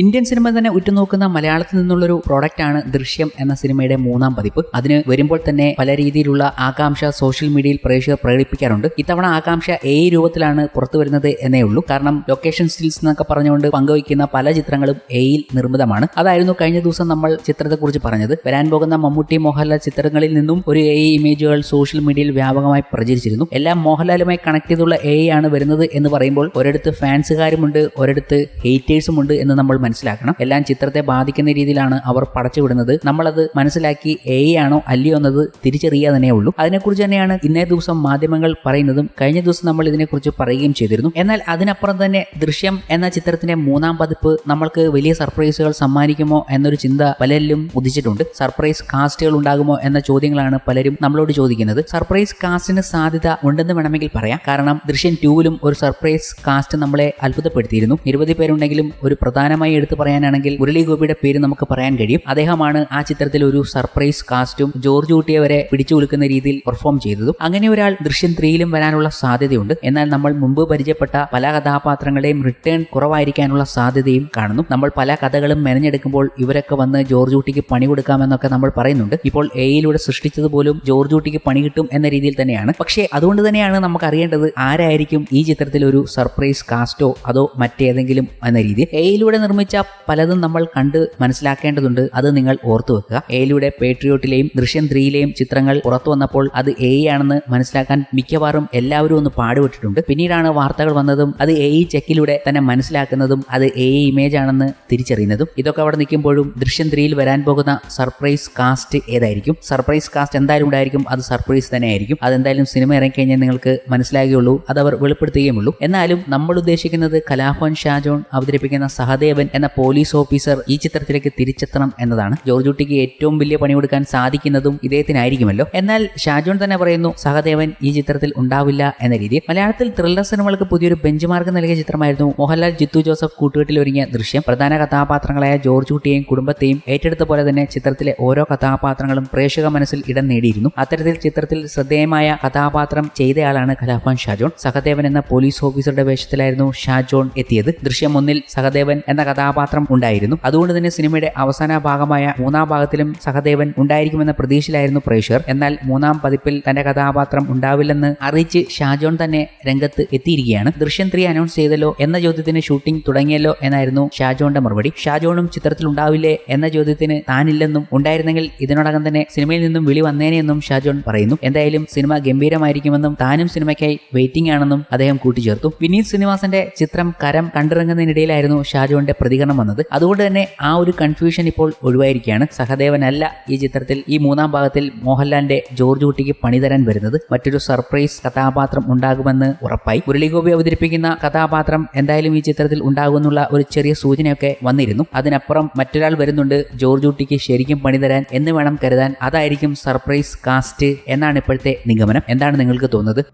Indian cinema തന്നെ ഉറ്റുനോക്കുന്ന മലയാളത്തിൽ നിന്നുള്ളൊരു പ്രോഡക്റ്റ് ആണ് ദൃശ്യം എന്ന സിനിമയുടെ മൂന്നാം പതിപ്പ്. അതിന് വരുമ്പോൾ തന്നെ പല രീതിയിലുള്ള ആകാംക്ഷ സോഷ്യൽ മീഡിയയിൽ പ്രേക്ഷകർ പ്രകടിപ്പിക്കാറുണ്ട്. ഇത്തവണ ആകാംക്ഷ എ രൂപത്തിലാണ് പുറത്തു വരുന്നത് എന്നേ ഉള്ളൂ. കാരണം ലൊക്കേഷൻ സ്റ്റിൽസ് എന്നൊക്കെ പറഞ്ഞുകൊണ്ട് പങ്കുവയ്ക്കുന്ന പല ചിത്രങ്ങളും എയിൽ നിർമ്മിതമാണ്. അതായിരുന്നു കഴിഞ്ഞ ദിവസം നമ്മൾ ചിത്രത്തെക്കുറിച്ച് പറഞ്ഞത്. വരാൻ പോകുന്ന മമ്മൂട്ടി മോഹൻലാൽ ചിത്രങ്ങളിൽ നിന്നും ഒരു എ ഇമേജുകൾ സോഷ്യൽ മീഡിയയിൽ വ്യാപകമായി പ്രചരിച്ചിരുന്നു. എല്ലാം മോഹൻലാലുമായി കണക്ട് ചെയ്തുള്ള എ ആണ് വരുന്നത് എന്ന് പറയുമ്പോൾ ഒരിടത്ത് ഫാൻസുകാരുമുണ്ട് ഒരിടത്ത് ഹേറ്റേഴ്സും ഉണ്ട് എന്ന് നമ്മൾ മനസ്സിലാക്കണം. എല്ലാം ചിത്രത്തെ ബാധിക്കുന്ന രീതിയിലാണ് അവർ പടച്ചുവിടുന്നത് നമ്മളത് മനസ്സിലാക്കി എ ആണോ അല്ലയോ എന്നത് തിരിച്ചറിയുക തന്നെ ഉള്ളൂ. അതിനെക്കുറിച്ച് തന്നെയാണ് ഇന്നേ ദിവസം മാധ്യമങ്ങൾ പറയുന്നതും കഴിഞ്ഞ ദിവസം നമ്മൾ ഇതിനെക്കുറിച്ച് പറയുകയും ചെയ്തിരുന്നു. എന്നാൽ അതിനപ്പുറം തന്നെ ദൃശ്യം എന്ന ചിത്രത്തിന്റെ മൂന്നാം പതിപ്പ് നമ്മൾക്ക് വലിയ സർപ്രൈസുകൾ സമ്മാനിക്കുമോ എന്നൊരു ചിന്ത പലരിലും ഉദിച്ചിട്ടുണ്ട്. സർപ്രൈസ് കാസ്റ്റുകൾ ഉണ്ടാകുമോ എന്ന ചോദ്യങ്ങളാണ് പലരും നമ്മളോട് ചോദിക്കുന്നത്. സർപ്രൈസ് കാസ്റ്റിന് സാധ്യത ഉണ്ടെന്ന് വേണമെങ്കിൽ പറയാം. കാരണം ദൃശ്യം ടൂവിലും ഒരു സർപ്രൈസ് കാസ്റ്റ് നമ്മളെ അത്ഭുതപ്പെടുത്തിയിരുന്നു. നിരവധി പേരുണ്ടെങ്കിലും ഒരു പ്രധാനമായി എടുത്തു പറയാനാണെങ്കിൽ മുരളി ഗോപിയുടെ പേര് നമുക്ക് പറയാൻ കഴിയും. അദ്ദേഹമാണ് ആ ചിത്രത്തിൽ ഒരു സർപ്രൈസ് കാസ്റ്റും ജോർജ് ഊട്ടിയെ വരെ പിടിച്ചു കൊടുക്കുന്ന രീതിയിൽ പെർഫോം ചെയ്തതും. അങ്ങനെ ഒരാൾ ദൃശ്യം ത്രീയിലും വരാനുള്ള സാധ്യതയുണ്ട്. എന്നാൽ നമ്മൾ മുമ്പ് പരിചയപ്പെട്ട പല കഥാപാത്രങ്ങളുടെയും റിട്ടേൺ കുറവായിരിക്കാനുള്ള സാധ്യതയും കാണുന്നു. നമ്മൾ പല കഥകളും മെനഞ്ഞെടുക്കുമ്പോൾ ഇവരൊക്കെ വന്ന് ജോർജ് ഊട്ടിക്ക് പണി കൊടുക്കാമെന്നൊക്കെ നമ്മൾ പറയുന്നുണ്ട്. ഇപ്പോൾ എയിലൂടെ സൃഷ്ടിച്ചത് പോലും ജോർജ് ഊട്ടിക്ക് പണി കിട്ടും എന്ന രീതിയിൽ തന്നെയാണ്. പക്ഷേ അതുകൊണ്ട് തന്നെയാണ് നമുക്ക് അറിയേണ്ടത് ആരായിരിക്കും ഈ ചിത്രത്തിൽ ഒരു സർപ്രൈസ് കാസ്റ്റോ അതോ മറ്റേതെങ്കിലും എന്ന രീതിയിൽ. എയിലൂടെ നിർമ്മിച്ച പലതും നമ്മൾ കണ്ട് മനസ്സിലാക്കേണ്ടതുണ്ട്. അത് നിങ്ങൾ ഓർത്തു വെക്കുക. എയിലൂടെ പേട്രിയോട്ടിലെയും ദൃശ്യം ത്രീയിലെയും ചിത്രങ്ങൾ പുറത്തു വന്നപ്പോൾ അത് എ ആണെന്ന് മനസ്സിലാക്കാൻ മിക്കവാറും എല്ലാവരും ഒന്ന് പാടുപെട്ടിട്ടുണ്ട്. പിന്നീടാണ് വാർത്തകൾ വന്നതും അത് എ ചെക്കിലൂടെ തന്നെ മനസ്സിലാക്കുന്നതും അത് എ ഇമേജ് ആണെന്ന് തിരിച്ചറിയുന്നതും. ഇതൊക്കെ അവിടെ നിൽക്കുമ്പോഴും ദൃശ്യം ത്രീയിൽ വരാൻ പോകുന്ന സർപ്രൈസ് കാസ്റ്റ് ഏതായിരിക്കും? സർപ്രൈസ് കാസ്റ്റ് എന്തായാലും ഉണ്ടായിരിക്കും. അത് സർപ്രൈസ് തന്നെ ആയിരിക്കും അതെന്തായാലും സിനിമ ഇറങ്ങിക്കഴിഞ്ഞാൽ നിങ്ങൾക്ക് മനസ്സിലാകുകയുള്ളൂ. അത് അവർ വെളിപ്പെടുത്തുകയുമുള്ളൂ എന്നാലും നമ്മൾ ഉദ്ദേശിക്കുന്നത് കലാഭവൻ ഷാജോൺ അവതരിപ്പിക്കുന്ന സഹദേവൻ എന്ന പോലീസ് ഓഫീസർ ഈ ചിത്രത്തിലേക്ക് തിരിച്ചെത്തണം എന്നതാണ് ജോർജ് കുട്ടിക്ക് ഏറ്റവും വലിയ പണി കൊടുക്കാൻ സാധിക്കുന്നതും ഇദ്ദേഹത്തിനായിരിക്കുമല്ലോ. എന്നാൽ ഷാജോൺ തന്നെ പറയുന്നു സഹദേവൻ ഈ ചിത്രത്തിൽ ഉണ്ടാവില്ല എന്ന രീതിയിൽ. മലയാളത്തിൽ ത്രില്ലർ സിനിമകൾക്ക് പുതിയൊരു ബെഞ്ച് മാർക്ക് നൽകിയ ചിത്രമായിരുന്നു മോഹൻലാൽ ജിത്തു ജോസഫ് കൂട്ടുകെട്ടിൽ ഒരുങ്ങിയ ദൃശ്യം. പ്രധാന കഥാപാത്രങ്ങളായ ജോർജ് കുട്ടിയെയും കുടുംബത്തെയും ഏറ്റെടുത്ത പോലെ തന്നെ ചിത്രത്തിലെ ഓരോ കഥാപാത്രങ്ങളും പ്രേക്ഷക മനസ്സിൽ ഇടം നേടിയിരുന്നു. അത്തരത്തിൽ ചിത്രത്തിൽ ശ്രദ്ധേയമായ കഥാപാത്രം ചെയ്തയാളാണ് കലാഭവൻ ഷാജോൺ. സഹദേവൻ എന്ന പോലീസ് ഓഫീസറുടെ വേഷത്തിലായിരുന്നു ഷാജോൺ എത്തിയത്. ദൃശ്യം ഒന്നിൽ സഹദേവൻ എന്ന കഥാപാത്രം ഉണ്ടായിരുന്നു. അതുകൊണ്ട് തന്നെ സിനിമയുടെ അവസാന ഭാഗമായ മൂന്നാം ഭാഗത്തിലും സഹദേവൻ ഉണ്ടായിരിക്കുമെന്ന പ്രതീക്ഷയിലായിരുന്നു പ്രേക്ഷകർ. എന്നാൽ മൂന്നാം പതിപ്പിൽ തന്റെ കഥാപാത്രം ഉണ്ടാവില്ലെന്ന് അറിയിച്ച് ഷാജോൺ തന്നെ രംഗത്ത് എത്തിയിരിക്കുകയാണ്. ദൃശ്യം ത്രീ അനൗൺസ് ചെയ്തല്ലോ എന്ന ചോദ്യത്തിന് ഷൂട്ടിംഗ് തുടങ്ങിയല്ലോ എന്നായിരുന്നു ഷാജോന്റെ മറുപടി. ഷാജോണും ചിത്രത്തിൽ ഉണ്ടാവില്ലേ എന്ന ചോദ്യത്തിന് താനില്ലെന്നും ഉണ്ടായിരുന്നെങ്കിൽ ഇതിനോടകം തന്നെ സിനിമയിൽ നിന്നും വിളി വന്നേനെയെന്നും ഷാജോൺ പറയുന്നു. എന്തായാലും സിനിമ ഗംഭീരമായിരിക്കുമെന്നും താനും സിനിമയ്ക്കായി വെയിറ്റിംഗ് ആണെന്നും അദ്ദേഹം കൂട്ടിച്ചേർത്തു. വിനീത് ശ്രീനിവാസന്റെ ചിത്രം കരം കണ്ടിറങ്ങുന്നതിനിടയിലായിരുന്നു ഷാജോന്റെ പ്രതികരണം വന്നത്. അതുകൊണ്ട് തന്നെ ആ ഒരു കൺഫ്യൂഷൻ ഇപ്പോൾ ഒഴിവായിരിക്കുകയാണ്. സഹദേവനല്ല ഈ ചിത്രത്തിൽ ഈ മൂന്നാം ഭാഗത്തിൽ മോഹൻലാലിന്റെ ജോർജ് കുട്ടിക്ക് പണി തരാൻ വരുന്നത്. മറ്റൊരു സർപ്രൈസ് കഥാപാത്രം ഉണ്ടാകുമെന്ന് ഉറപ്പായി. മുരളിഗോപി അവതരിപ്പിക്കുന്ന കഥാപാത്രം എന്തായാലും ഈ ചിത്രത്തിൽ ഉണ്ടാകുമെന്നുള്ള ഒരു ചെറിയ സൂചനയൊക്കെ വന്നിരുന്നു. അതിനപ്പുറം മറ്റൊരാൾ വരുന്നുണ്ട് ജോർജ് കുട്ടിക്ക് ശരിക്കും പണി തരാൻ എന്ന് വേണം കരുതാൻ. അതായിരിക്കും സർപ്രൈസ് കാസ്റ്റ് എന്നാണ് ഇപ്പോഴത്തെ നിഗമനം. എന്താണ് നിങ്ങൾക്ക് തോന്നുന്നത്?